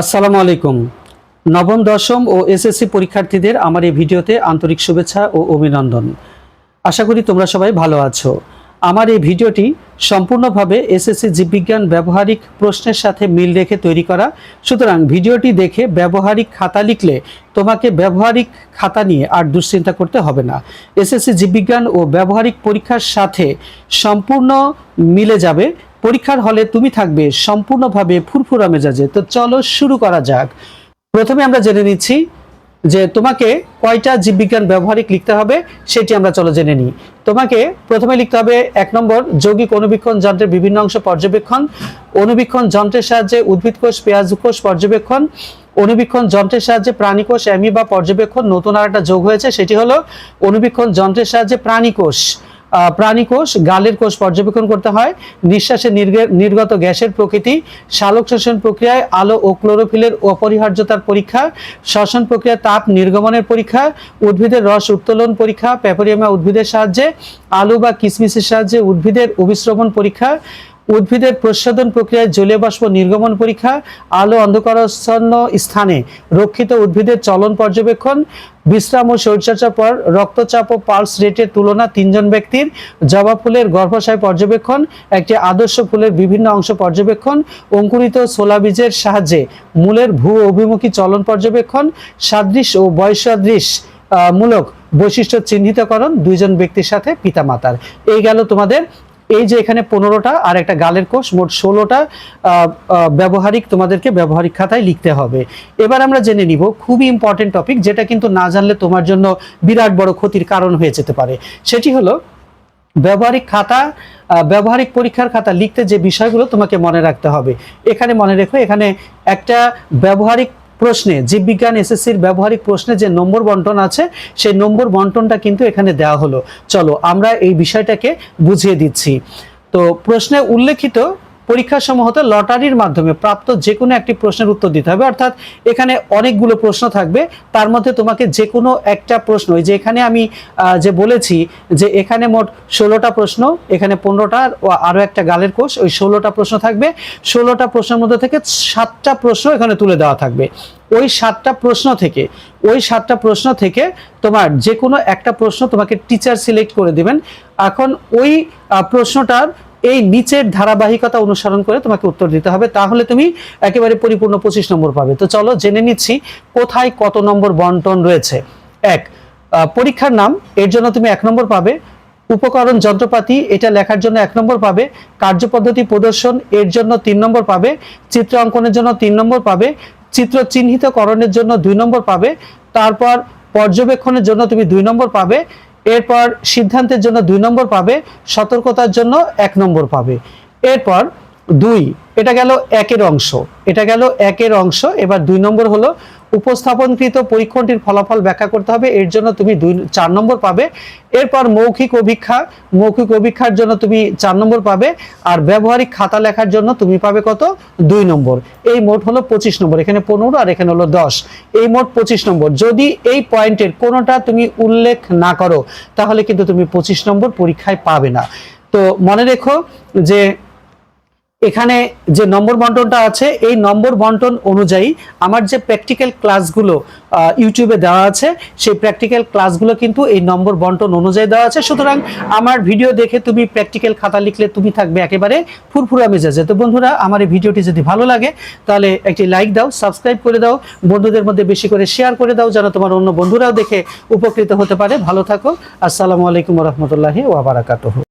আসসালামু আলাইকুম। নবম, দশম ও এসএসসি পরীক্ষার্থীদের আমার এই ভিডিওতে আন্তরিক শুভেচ্ছা ও অভিনন্দন। আশা করি তোমরা সবাই ভালো আছো। আমার এই ভিডিওটি সম্পূর্ণভাবে এসএসসি জীববিজ্ঞান ব্যবহারিক প্রশ্নের সাথে মিল রেখে তৈরি করা। সুতরাং ভিডিওটি দেখে ব্যবহারিক খাতা লিখলে তোমাকে ব্যবহারিক খাতা নিয়ে আর দুশ্চিন্তা করতে হবে না। এসএসসি জীববিজ্ঞান ও ব্যবহারিক পরীক্ষার সাথে সম্পূর্ণ মিলে যাবে। পরীক্ষার হলে তুমি থাকবে সম্পূর্ণভাবে ফুরফুরা মেজাজে। তো চলো শুরু করা যাক। প্রথমে আমরা জেনে নিচ্ছি যে তোমাকে কয়টা জীববিজ্ঞান ব্যবহারিক লিখতে হবে সেটি আমরা চলো জেনে নিই। তোমাকে প্রথমে লিখতে হবে এক নম্বর, যৌগিক অনুবীক্ষণ যন্ত্রের বিভিন্ন অংশ পর্যবেক্ষণ, অনুবীক্ষণ যন্ত্রের সাহায্যে উদ্ভিদ কোষ, পেঁয়াজ কোষ পর্যবেক্ষণ, অনুবীক্ষণ যন্ত্রের সাহায্যে প্রাণী কোষ অ্যামি বা পর্যবেক্ষণ, নতুন আর একটা যোগ হয়েছে, সেটি হলো অনুবীক্ষণ যন্ত্রের সাহায্যে প্রাণীকোষ আহ, প্রাণীকোষ গালের কোষ পর্যবেক্ষণ করতে হয়। নিঃশ্বাসে নির্গে- নির্গত গ্যাসের প্রকৃতি শালক শোষণ প্রক্রিয়ায় আলো ও ক্লোরোফিলের অপরিহার্যতার পরীক্ষা শ্বসন প্রক্রিয়া তাপ নির্গমনের পরীক্ষা উদ্ভিদের রস উত্তোলন পরীক্ষা প্যাপোরিয়ামা উদ্ভিদের সাহায্যে আলু বা কিসমিসের সাহায্যে উদ্ভিদের অভিশ্রবণ পরীক্ষা উদ্ভিদের প্রসাধন প্রক্রিয়ায় জলীয় বাষ্প নির্গমন পরীক্ষা, আলো অন্ধকারাচ্ছন্ন স্থানে রক্ষিত উদ্ভিদের চলন পর্যবেক্ষণ, বিশ্রাম ও শরীরচর্চার পর রক্তচাপ ও পালস রেটের তুলনা তিনজন ব্যক্তির জবা ফুলের গর্ভাশয় পর্যবেক্ষণ, একটি আদর্শ ফুলের বিভিন্ন অংশ পর্যবেক্ষণ, অঙ্কুরিত ছোলা বীজের সাহায্যে মূলের ভূ অভিমুখী চলন পর্যবেক্ষণ সাদৃশ ও বয়সাদৃশ মূলক বৈশিষ্ট্য চিহ্নিতকরণ দুইজন ব্যক্তির সাথে পিতামাতার। এই গেল তোমাদের এই যে এখানে পনেরোটা আর একটা গালের কোষ, মোট ষোলোটা ব্যবহারিক তোমাদেরকে ব্যবহারিক খাতায় লিখতে হবে। এবার আমরা জেনে নিব খুবই ইম্পর্টেন্ট টপিক যেটা কিন্তু না জানলে তোমার জন্য বিরাট বড় ক্ষতির কারণ হয়ে যেতে পারে। সেটি হলো ব্যবহারিক খাতা ব্যবহারিক পরীক্ষার খাতা লিখতে যে বিষয়গুলো তোমাকে মনে রাখতে হবে। এখানে মনে রেখো, এখানে একটা ব্যবহারিক প্রশ্নে, জীববিজ্ঞান এসএসসির ব্যবহারিক প্রশ্নে যে নম্বর বন্টন আছে, সেই নম্বর বন্টনটা কিন্তু এখানে দেওয়া হলো। চলো আমরা এই বিষয়টাকে বুঝিয়ে দিচ্ছি। তো প্রশ্নে উল্লেখিত পরীক্ষা সমূহত লটারির মাধ্যমে প্রাপ্ত যে কোনো একটি প্রশ্নের উত্তর দিতে হবে। অর্থাৎ এখানে অনেকগুলো প্রশ্ন থাকবে। তার মধ্যে তোমাকে যে কোনো একটা প্রশ্ন ওই যে এখানে আমি যে বলেছি যে এখানে মোট ষোলোটা প্রশ্ন, এখানে পনেরোটা আরও একটা গালের কোষ, ওই ষোলোটা প্রশ্ন থাকবে। ষোলোটা প্রশ্নের মধ্যে থেকে সাতটা প্রশ্ন এখানে তুলে দেওয়া থাকবে। ওই সাতটা প্রশ্ন থেকে, ওই সাতটা প্রশ্ন থেকে তোমার যে কোনো একটা প্রশ্ন তোমাকে টিচার সিলেক্ট করে দেবেন। এখন ওই প্রশ্নটার এই নিচের ধারাবাহিকতা অনুসরণ করে তোমাকে উত্তর দিতে হবে, তাহলে তুমি একেবারে পরিপূর্ণ পঁচিশ নম্বর পাবে। তো চলো জেনে নিচ্ছি কোথায় কত নম্বর বন্টন রয়েছে। এক পরীক্ষার নাম, এর জন্য তুমি এক নম্বর পাবে। উপকরণ যন্ত্রপাতি, এটা লেখার জন্য এক নম্বর পাবে। কার্যপদ্ধতি প্রদর্শন, এর জন্য তিন নম্বর পাবে। চিত্র অঙ্কনের জন্য তিন নম্বর পাবে। চিত্র চিহ্নিতকরণের জন্য দুই নম্বর পাবে। তারপর পর্যবেক্ষণের জন্য তুমি দুই নম্বর পাবে। এরপর সিদ্ধান্তের জন্য দুই নম্বর পাবে, সতর্কতার জন্য এক নম্বর পাবে। এরপর দুই, এটা গেল একের অংশ। এটা গেল একের অংশ। এবার দুই নম্বর হলো উপস্থাপনকৃত পরীক্ষণটির ফলাফল ব্যাখ্যা করতে হবে। এর জন্য তুমি দুই, চার নম্বর পাবে। এরপর মৌখিক অভিক্ষা, মৌখিক অভিক্ষার জন্য তুমি চার নম্বর পাবে। আর ব্যবহারিক খাতা লেখার জন্য তুমি পাবে কত? দুই নম্বর। এই মোট হলো পঁচিশ নম্বর। এখানে পনেরো আর এখানে হলো দশ। এই মোট পঁচিশ নম্বর। যদি এই পয়েন্টের কোনোটা তুমি উল্লেখ না করো, তাহলে কিন্তু তুমি পঁচিশ নম্বর পরীক্ষায় পাবে না। তো মনে রেখো যে এখানে যে নম্বর বন্টনটা আছে, এই নম্বর বন্টন অনুযায়ী আমার যে প্র্যাকটিক্যাল ক্লাসগুলো ইউটিউবে দেওয়া আছে, সেই প্র্যাকটিক্যাল ক্লাসগুলো কিন্তু এই নম্বর বন্টন অনুযায়ী দেওয়া আছে। সুতরাং আমার ভিডিও দেখে তুমি প্র্যাকটিক্যাল খাতা লিখলে তুমি থাকবে একেবারে ফুরফুরা মেজাজে। তো বন্ধুরা, আমার এই ভিডিওটি যদি ভালো লাগে, তাহলে একটি লাইক দাও সাবস্ক্রাইব করে দাও, বন্ধুদের মধ্যে বেশি করে শেয়ার করে দাও, যেন তোমার অন্য বন্ধুরাও দেখে উপকৃত হতে পারে। ভালো থাকো, আসসালামু আলাইকুম রহমতুল্লাহি ওয়াবারাকাতুহু